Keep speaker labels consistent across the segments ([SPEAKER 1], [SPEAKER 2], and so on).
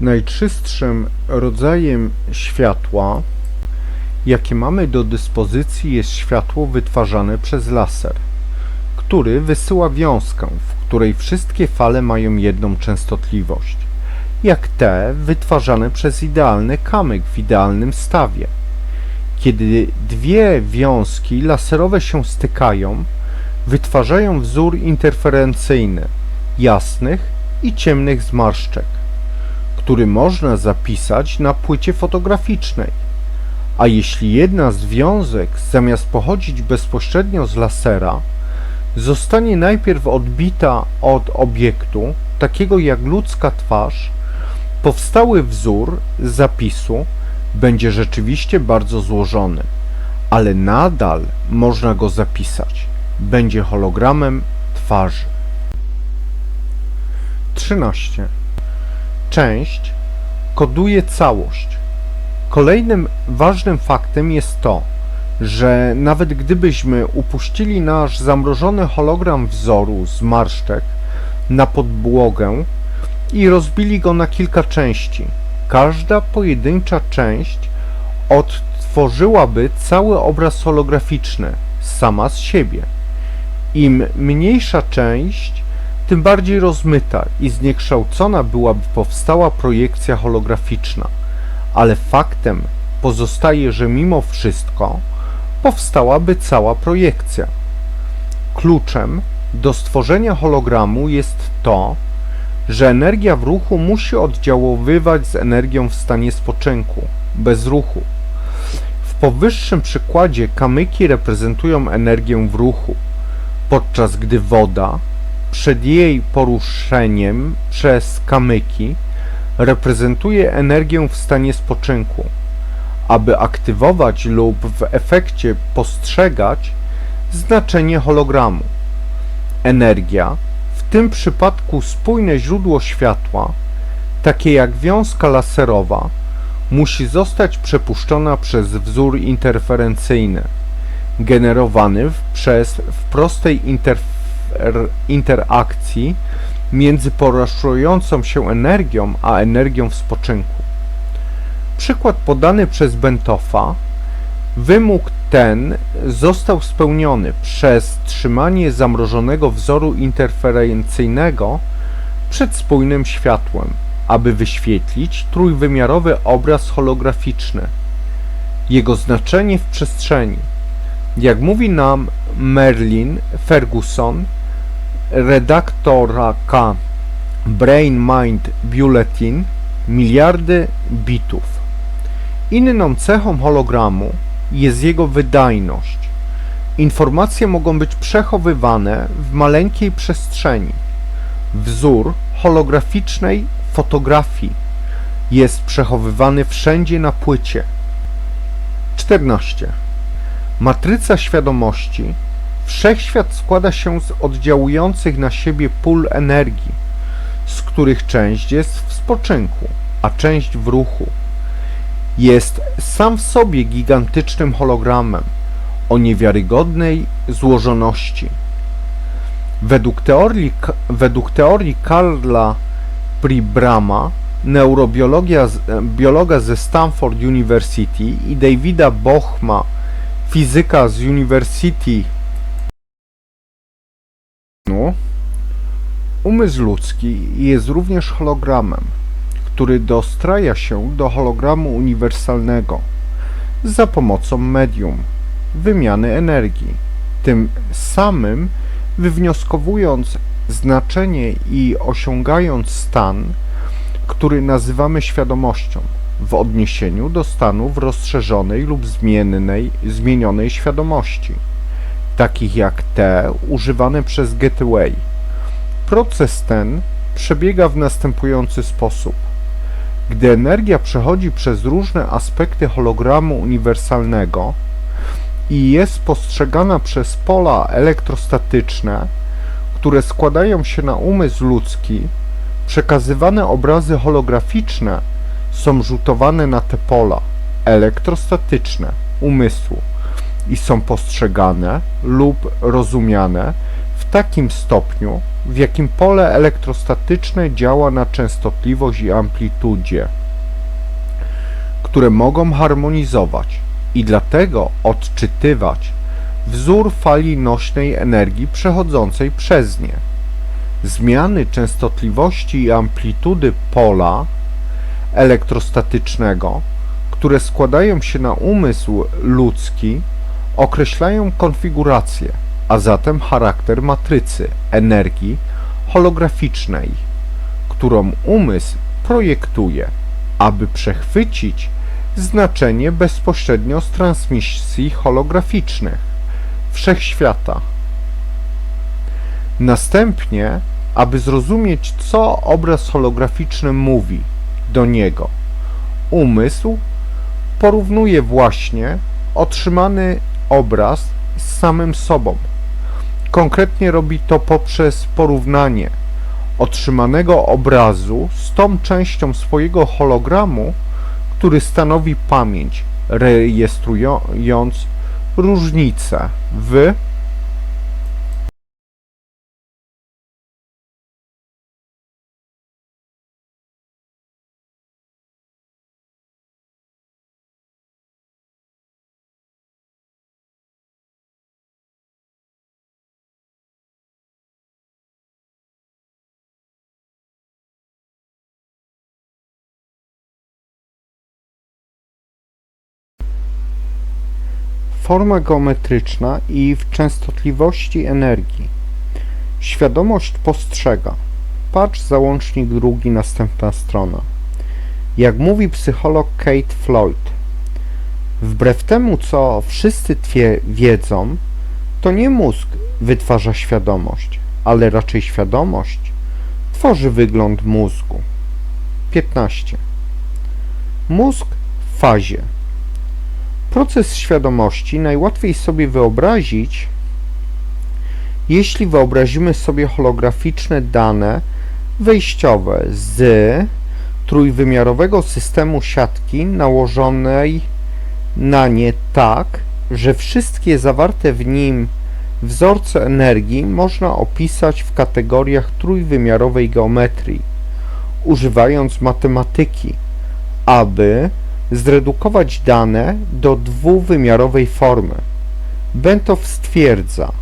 [SPEAKER 1] Najczystszym rodzajem światła, jakie mamy do dyspozycji, jest światło wytwarzane przez laser, który wysyła wiązkę, w której wszystkie fale mają jedną częstotliwość, jak te wytwarzane przez idealny kamyk w idealnym stawie. Kiedy dwie wiązki laserowe się stykają, wytwarzają wzór interferencyjny jasnych i ciemnych zmarszczek, który można zapisać na płycie fotograficznej. A jeśli jedna z wiązek zamiast pochodzić bezpośrednio z lasera, zostanie najpierw odbita od obiektu, takiego jak ludzka twarz, powstały wzór zapisu będzie rzeczywiście bardzo złożony, ale nadal można go zapisać. Będzie hologramem twarzy. 13. Część koduje całość. Kolejnym ważnym faktem jest to, że nawet gdybyśmy upuścili nasz zamrożony hologram wzoru z marszczek na podłogę i rozbili go na kilka części, każda pojedyncza część odtworzyłaby cały obraz holograficzny sama z siebie. Im mniejsza część, tym bardziej rozmyta i zniekształcona byłaby powstała projekcja holograficzna, ale faktem pozostaje, że mimo wszystko powstałaby cała projekcja. Kluczem do stworzenia hologramu jest to, że energia w ruchu musi oddziaływać z energią w stanie spoczynku, bez ruchu. W powyższym przykładzie kamyki reprezentują energię w ruchu, podczas gdy woda przed jej poruszeniem przez kamyki reprezentuje energię w stanie spoczynku. Aby aktywować lub w efekcie postrzegać znaczenie hologramu. Energia, w tym przypadku spójne źródło światła, takie jak wiązka laserowa, musi zostać przepuszczona przez wzór interferencyjny, generowany przez w prostej interferencji interakcji między poruszającą się energią a energią w spoczynku. Przykład podany przez Bentoffa. Wymóg ten został spełniony przez trzymanie zamrożonego wzoru interferencyjnego przed spójnym światłem, aby wyświetlić trójwymiarowy obraz holograficzny. Jego znaczenie w przestrzeni. Jak mówi nam Merlin Ferguson, redaktorka Brain Mind Bulletin, miliardy bitów. Inną cechą hologramu jest jego wydajność. Informacje mogą być przechowywane w maleńkiej przestrzeni. Wzór holograficznej fotografii jest przechowywany wszędzie na płycie. 14. Matryca świadomości Wszechświat składa się z oddziałujących na siebie pól energii, z których część jest w spoczynku, a część w ruchu. Jest sam w sobie gigantycznym hologramem o niewiarygodnej złożoności. Według teorii, według teorii Karla Pribrama, neurobiologia, biologa ze Stanford University i Davida Bochma, fizyka z University Umysł ludzki jest również hologramem, który dostraja się do hologramu uniwersalnego za pomocą medium wymiany energii, tym samym wywnioskowując znaczenie i osiągając stan, który nazywamy świadomością w odniesieniu do stanów rozszerzonej lub zmiennej, zmienionej świadomości, takich jak te używane przez Gateway. Proces ten przebiega w następujący sposób. Gdy energia przechodzi przez różne aspekty hologramu uniwersalnego i jest postrzegana przez pola elektrostatyczne, które składają się na umysł ludzki, przekazywane obrazy holograficzne są rzutowane na te pola elektrostatyczne umysłu i są postrzegane lub rozumiane w takim stopniu, w jakim pole elektrostatyczne działa na częstotliwość i amplitudzie, które mogą harmonizować i dlatego odczytywać wzór fali nośnej energii przechodzącej przez nie. Zmiany częstotliwości i amplitudy pola elektrostatycznego, które składają się na umysł ludzki, określają konfigurację, a zatem charakter matrycy energii holograficznej, którą umysł projektuje, aby przechwycić znaczenie bezpośrednio z transmisji holograficznych wszechświata. Następnie, aby zrozumieć, co obraz holograficzny mówi do niego, umysł porównuje właśnie otrzymany obraz z samym sobą. Konkretnie robi to poprzez porównanie otrzymanego obrazu z tą częścią swojego hologramu, który stanowi pamięć, rejestrując różnice w forma geometryczna i w częstotliwości energii. Świadomość postrzega. Patrz załącznik drugi, następna strona. Jak mówi psycholog Kate Floyd, wbrew temu, co wszyscy wiedzą, to nie mózg wytwarza świadomość, ale raczej świadomość tworzy wygląd mózgu. 15. Mózg w fazie. Proces świadomości najłatwiej sobie wyobrazić, jeśli wyobrazimy sobie holograficzne dane wejściowe z trójwymiarowego systemu siatki nałożonej na nie tak, że wszystkie zawarte w nim wzorce energii można opisać w kategoriach trójwymiarowej geometrii, używając matematyki, aby zredukować dane do dwuwymiarowej formy. Bentow stwierdza,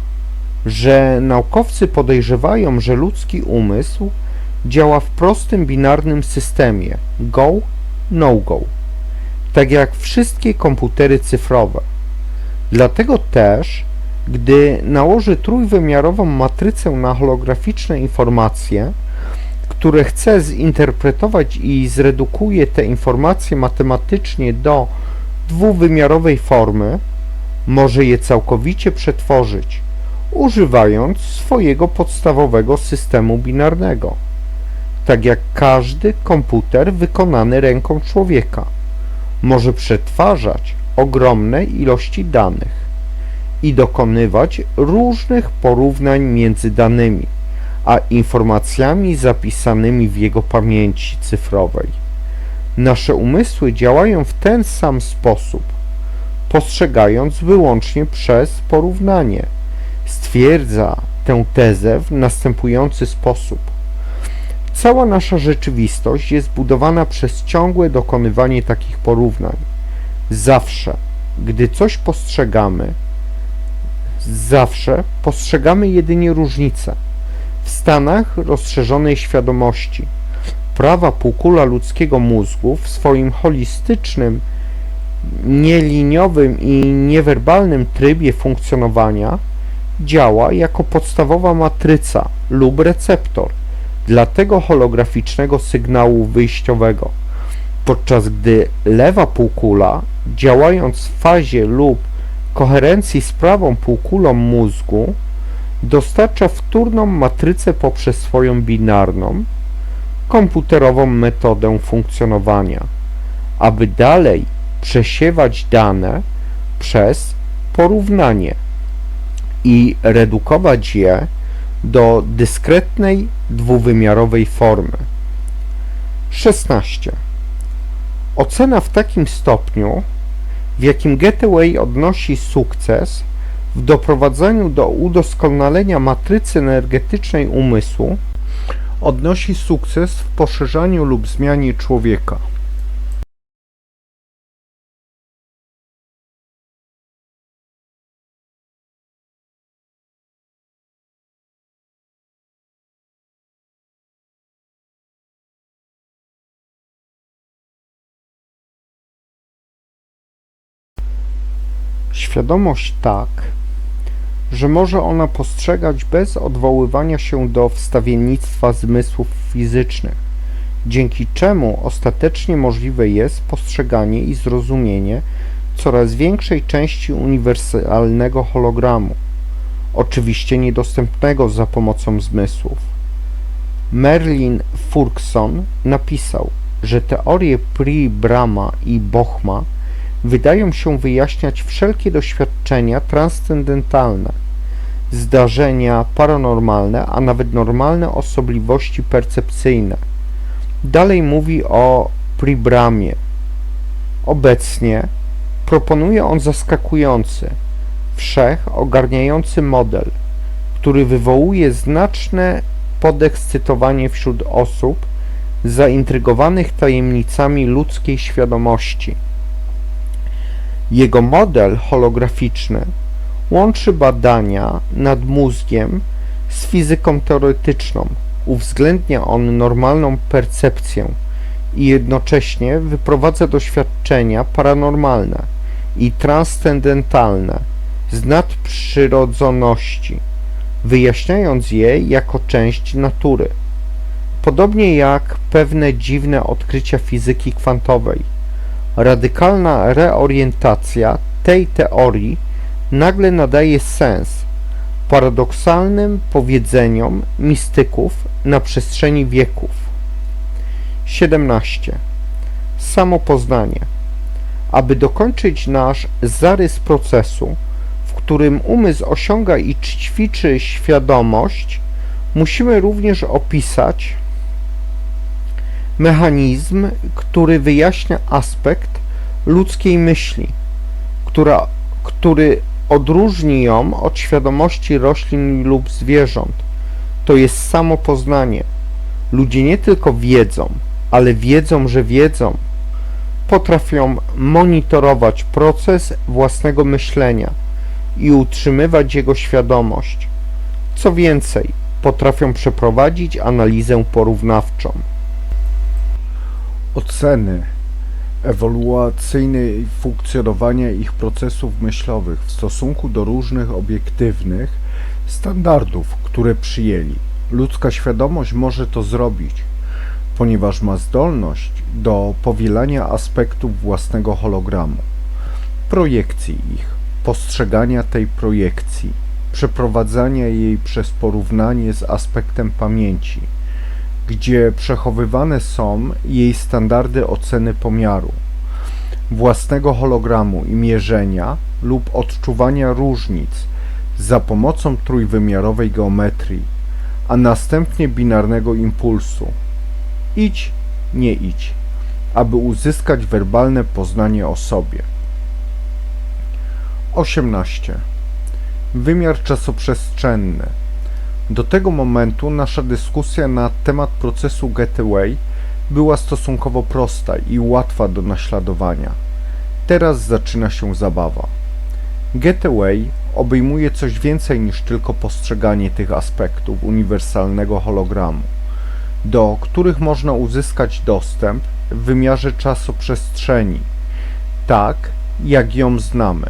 [SPEAKER 1] że naukowcy podejrzewają, że ludzki umysł działa w prostym binarnym systemie go, no go, tak jak wszystkie komputery cyfrowe. Dlatego też, gdy nałoży trójwymiarową matrycę na holograficzne informacje, które chce zinterpretować i zredukuje te informacje matematycznie do dwuwymiarowej formy, może je całkowicie przetworzyć, używając swojego podstawowego systemu binarnego, tak jak każdy komputer wykonany ręką człowieka może przetwarzać ogromne ilości danych i dokonywać różnych porównań między danymi a informacjami zapisanymi w jego pamięci cyfrowej. Nasze umysły działają w ten sam sposób, postrzegając wyłącznie przez porównanie. Stwierdza tę tezę w następujący sposób. Cała nasza rzeczywistość jest budowana przez ciągłe dokonywanie takich porównań. Zawsze, gdy coś postrzegamy, zawsze postrzegamy jedynie różnice w stanach rozszerzonej świadomości. Prawa półkula ludzkiego mózgu w swoim holistycznym, nieliniowym i niewerbalnym trybie funkcjonowania działa jako podstawowa matryca lub receptor dla tego holograficznego sygnału wyjściowego, podczas gdy lewa półkula, działając w fazie lub koherencji z prawą półkulą mózgu, dostarcza wtórną matrycę poprzez swoją binarną, komputerową metodę funkcjonowania, aby dalej przesiewać dane przez porównanie i redukować je do dyskretnej dwuwymiarowej formy. 16. Ocena w takim stopniu, w jakim Gateway odnosi sukces w doprowadzaniu do udoskonalenia matrycy energetycznej umysłu odnosi sukces w poszerzaniu lub zmianie człowieka. Świadomość tak, że może ona postrzegać bez odwoływania się do wstawiennictwa zmysłów fizycznych, dzięki czemu ostatecznie możliwe jest postrzeganie i zrozumienie coraz większej części uniwersalnego hologramu, oczywiście niedostępnego za pomocą zmysłów. Merlin Furkson napisał, że teorie Pri Brahma i Bochma wydają się wyjaśniać wszelkie doświadczenia transcendentalne, zdarzenia paranormalne, a nawet normalne osobliwości percepcyjne. Dalej mówi o Pribramie. Obecnie proponuje on zaskakujący, wszech ogarniający model, który wywołuje znaczne podekscytowanie wśród osób zaintrygowanych tajemnicami ludzkiej świadomości. Jego model holograficzny łączy badania nad mózgiem z fizyką teoretyczną. Uwzględnia on normalną percepcję i jednocześnie wyprowadza doświadczenia paranormalne i transcendentalne z nadprzyrodzoności, wyjaśniając je jako część natury. Podobnie jak pewne dziwne odkrycia fizyki kwantowej. Radykalna reorientacja tej teorii nagle nadaje sens paradoksalnym powiedzeniom mistyków na przestrzeni wieków. 17. Samopoznanie. Aby dokończyć nasz zarys procesu, w którym umysł osiąga i ćwiczy świadomość, musimy również opisać mechanizm, który wyjaśnia aspekt ludzkiej myśli, która, który odróżni ją od świadomości roślin lub zwierząt. To jest samo poznanie. Ludzie nie tylko wiedzą, ale wiedzą, że wiedzą. Potrafią monitorować proces własnego myślenia i utrzymywać jego świadomość. Co więcej, potrafią przeprowadzić analizę porównawczą. Oceny ewoluacyjnej funkcjonowania ich procesów myślowych w stosunku do różnych obiektywnych standardów, które przyjęli. Ludzka świadomość może to zrobić, ponieważ ma zdolność do powielania aspektów własnego hologramu, projekcji ich, postrzegania tej projekcji, przeprowadzania jej przez porównanie z aspektem pamięci, gdzie przechowywane są jej standardy oceny pomiaru, własnego hologramu i mierzenia lub odczuwania różnic za pomocą trójwymiarowej geometrii, a następnie binarnego impulsu. Idź, nie idź, aby uzyskać werbalne poznanie o sobie. 18. Wymiar czasoprzestrzenny do tego momentu nasza dyskusja na temat procesu Getaway była stosunkowo prosta i łatwa do naśladowania. Teraz zaczyna się zabawa. Getaway obejmuje coś więcej niż tylko postrzeganie tych aspektów uniwersalnego hologramu, do których można uzyskać dostęp w wymiarze czasoprzestrzeni, tak jak ją znamy.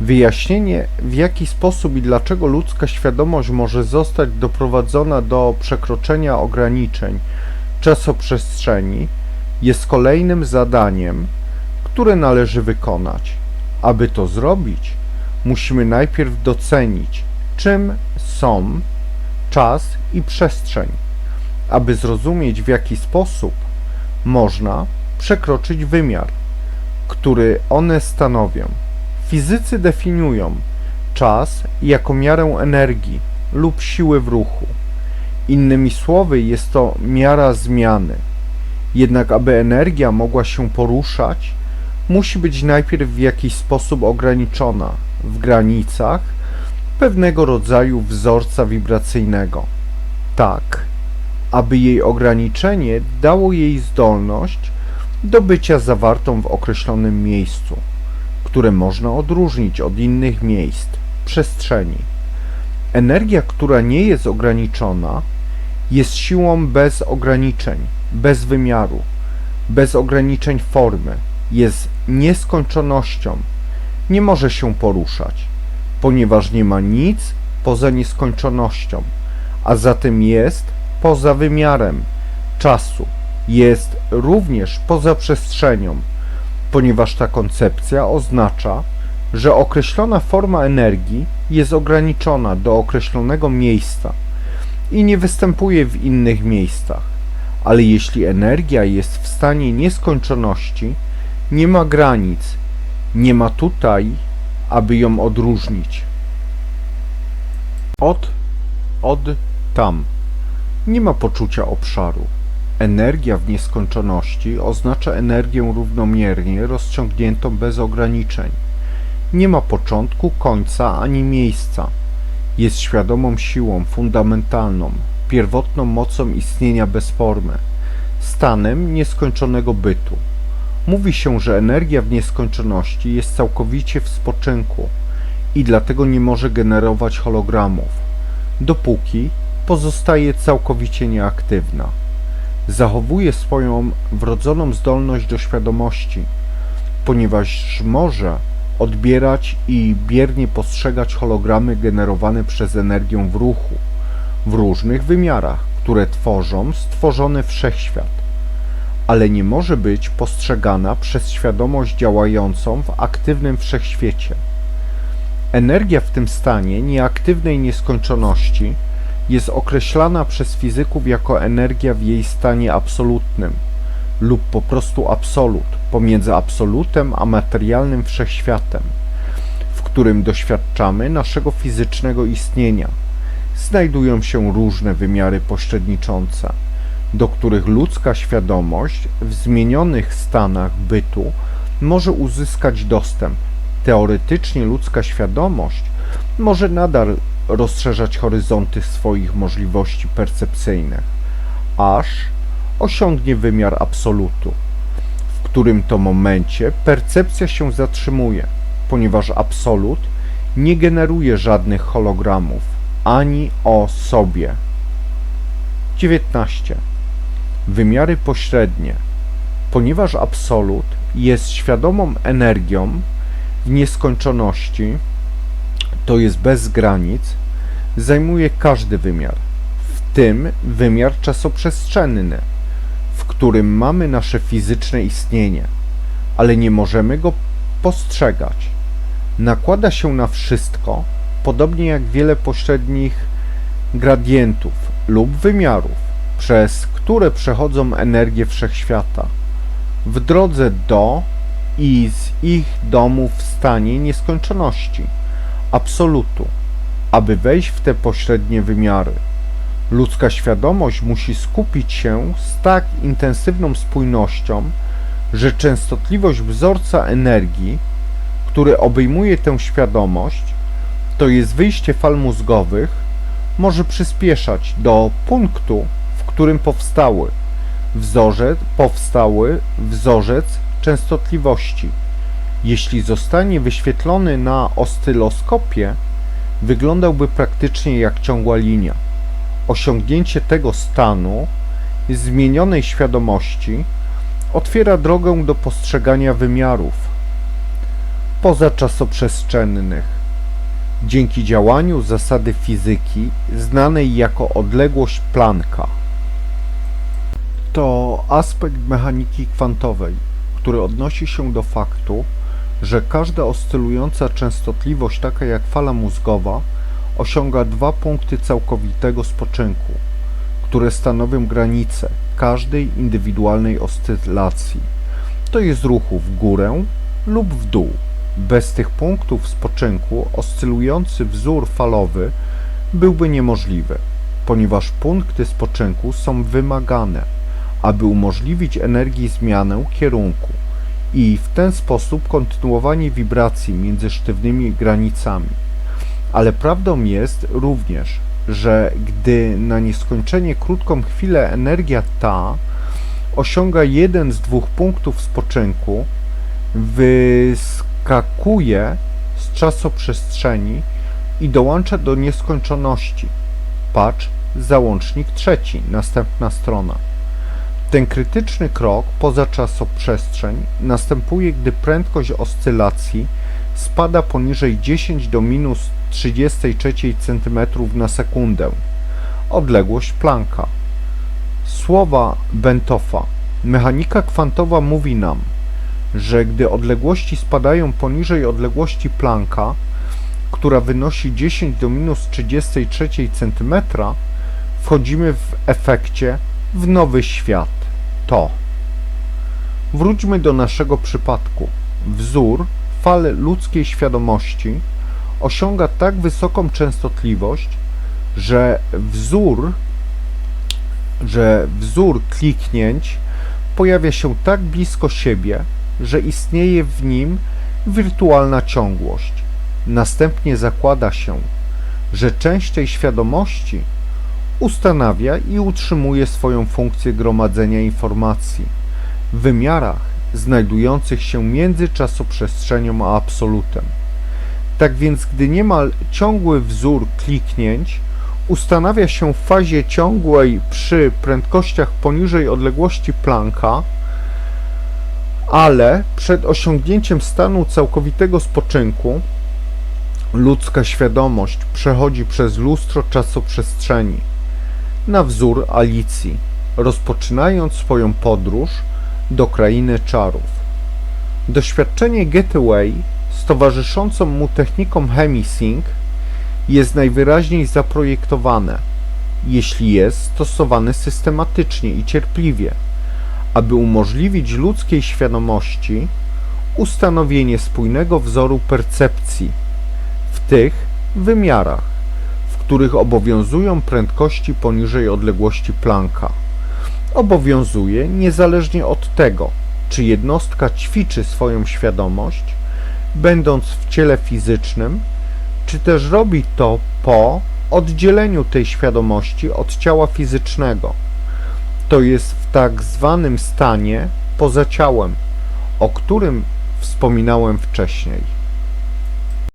[SPEAKER 1] Wyjaśnienie, w jaki sposób i dlaczego ludzka świadomość może zostać doprowadzona do przekroczenia ograniczeń czasoprzestrzeni, jest kolejnym zadaniem, które należy wykonać. Aby to zrobić, musimy najpierw docenić, czym są czas i przestrzeń, aby zrozumieć, w jaki sposób można przekroczyć wymiar, który one stanowią. Fizycy definiują czas jako miarę energii lub siły w ruchu. Innymi słowy, jest to miara zmiany. Jednak aby energia mogła się poruszać, musi być najpierw w jakiś sposób ograniczona w granicach pewnego rodzaju wzorca wibracyjnego, tak aby jej ograniczenie dało jej zdolność do bycia zawartą w określonym miejscu, które można odróżnić od innych miejsc, przestrzeni. Energia, która nie jest ograniczona, jest siłą bez ograniczeń, bez wymiaru, bez ograniczeń formy, jest nieskończonością, nie może się poruszać, ponieważ nie ma nic poza nieskończonością, a zatem jest poza wymiarem czasu, jest również poza przestrzenią, ponieważ ta koncepcja oznacza, że określona forma energii jest ograniczona do określonego miejsca i nie występuje w innych miejscach. Ale jeśli energia jest w stanie nieskończoności, nie ma granic, nie ma tutaj, aby ją odróżnić. Od, od, tam. Nie ma poczucia obszaru. Energia w nieskończoności oznacza energię równomiernie rozciągniętą bez ograniczeń. Nie ma początku, końca ani miejsca. Jest świadomą siłą fundamentalną, pierwotną mocą istnienia bez formy, stanem nieskończonego bytu. Mówi się, że energia w nieskończoności jest całkowicie w spoczynku i dlatego nie może generować hologramów, dopóki pozostaje całkowicie nieaktywna. Zachowuje swoją wrodzoną zdolność do świadomości, ponieważ może odbierać i biernie postrzegać hologramy generowane przez energię w ruchu, w różnych wymiarach, które tworzą stworzony wszechświat, ale nie może być postrzegana przez świadomość działającą w aktywnym wszechświecie. Energia w tym stanie nieaktywnej nieskończoności jest określana przez fizyków jako energia w jej stanie absolutnym lub po prostu absolut pomiędzy absolutem a materialnym wszechświatem, w którym doświadczamy naszego fizycznego istnienia. Znajdują się różne wymiary pośredniczące, do których ludzka świadomość w zmienionych stanach bytu może uzyskać dostęp. Teoretycznie ludzka świadomość może nadal rozszerzać horyzonty swoich możliwości percepcyjnych, aż osiągnie wymiar absolutu, w którym to momencie percepcja się zatrzymuje, ponieważ absolut nie generuje żadnych hologramów ani o sobie. 19. Wymiary pośrednie. Ponieważ absolut jest świadomą energią w nieskończoności, to jest bez granic, zajmuje każdy wymiar, w tym wymiar czasoprzestrzenny, w którym mamy nasze fizyczne istnienie, ale nie możemy go postrzegać. Nakłada się na wszystko, podobnie jak wiele pośrednich gradientów lub wymiarów, przez które przechodzą energie wszechświata. W drodze do i z ich domu w stanie nieskończoności absolutu, aby wejść w te pośrednie wymiary. Ludzka świadomość musi skupić się z tak intensywną spójnością, że częstotliwość wzorca energii, który obejmuje tę świadomość, to jest wyjście fal mózgowych, może przyspieszać do punktu, w którym powstały wzorzec, powstały wzorzec częstotliwości jeśli zostanie wyświetlony na oscyloskopie, wyglądałby praktycznie jak ciągła linia. Osiągnięcie tego stanu zmienionej świadomości otwiera drogę do postrzegania wymiarów pozaczasoprzestrzennych. Dzięki działaniu zasady fizyki znanej jako odległość Plancka. To aspekt mechaniki kwantowej, który odnosi się do faktu, że każda oscylująca częstotliwość, taka jak fala mózgowa, osiąga dwa punkty całkowitego spoczynku, które stanowią granicę każdej indywidualnej oscylacji, to jest ruchu w górę lub w dół. Bez tych punktów spoczynku oscylujący wzór falowy byłby niemożliwy, ponieważ punkty spoczynku są wymagane, aby umożliwić energii zmianę kierunku i w ten sposób kontynuowanie wibracji między sztywnymi granicami. Ale prawdą jest również, że gdy na nieskończenie krótką chwilę energia ta osiąga jeden z dwóch punktów spoczynku, wyskakuje z czasoprzestrzeni i dołącza do nieskończoności. Patrz załącznik trzeci, następna strona. Ten krytyczny krok poza czasoprzestrzeń następuje, gdy prędkość oscylacji spada poniżej 10 do minus 33 cm na sekundę. Odległość Plancka. Słowa Bentoffa. Mechanika kwantowa mówi nam, że gdy odległości spadają poniżej odległości Plancka, która wynosi 10 do minus 33 cm, wchodzimy w efekcie w nowy świat. To. Wróćmy do naszego przypadku. Wzór fal ludzkiej świadomości osiąga tak wysoką częstotliwość, że wzór, że wzór kliknięć pojawia się tak blisko siebie, że istnieje w nim wirtualna ciągłość. Następnie zakłada się, że część tej świadomości ustanawia i utrzymuje swoją funkcję gromadzenia informacji w wymiarach znajdujących się między czasoprzestrzenią a absolutem. Tak więc, gdy niemal ciągły wzór kliknięć ustanawia się w fazie ciągłej przy prędkościach poniżej odległości Plancka, ale przed osiągnięciem stanu całkowitego spoczynku ludzka świadomość przechodzi przez lustro czasoprzestrzeni na wzór Alicji, rozpoczynając swoją podróż do krainy czarów. Doświadczenie Getaway z towarzyszącą mu techniką Hemisync jest najwyraźniej zaprojektowane, jeśli jest stosowane systematycznie i cierpliwie, aby umożliwić ludzkiej świadomości ustanowienie spójnego wzoru percepcji w tych wymiarach, których obowiązują prędkości poniżej odległości Plancka. Obowiązuje niezależnie od tego, czy jednostka ćwiczy swoją świadomość, będąc w ciele fizycznym, czy też robi to po oddzieleniu tej świadomości od ciała fizycznego, to jest w tak zwanym stanie poza ciałem, o którym wspominałem wcześniej.